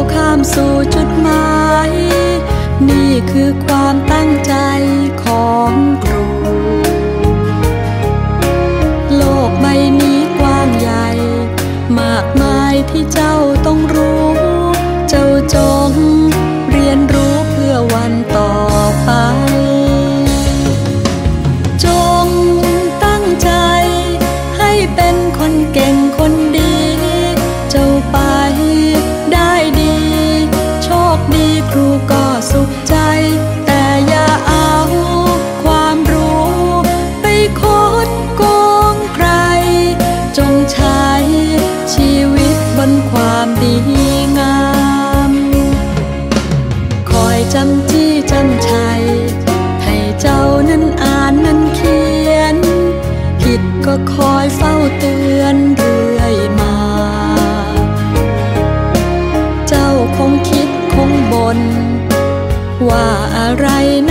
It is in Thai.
ข้ามสู่จุดหมาย นี่คือความตั้งใจของครู โลกใบนี้กว้างใหญ่ มากมายที่เจ้าต้องรู้ ก็คอยเฝ้าเตือนเรื่อยมา เจ้าคงคิดคงบนว่าอะไรนะ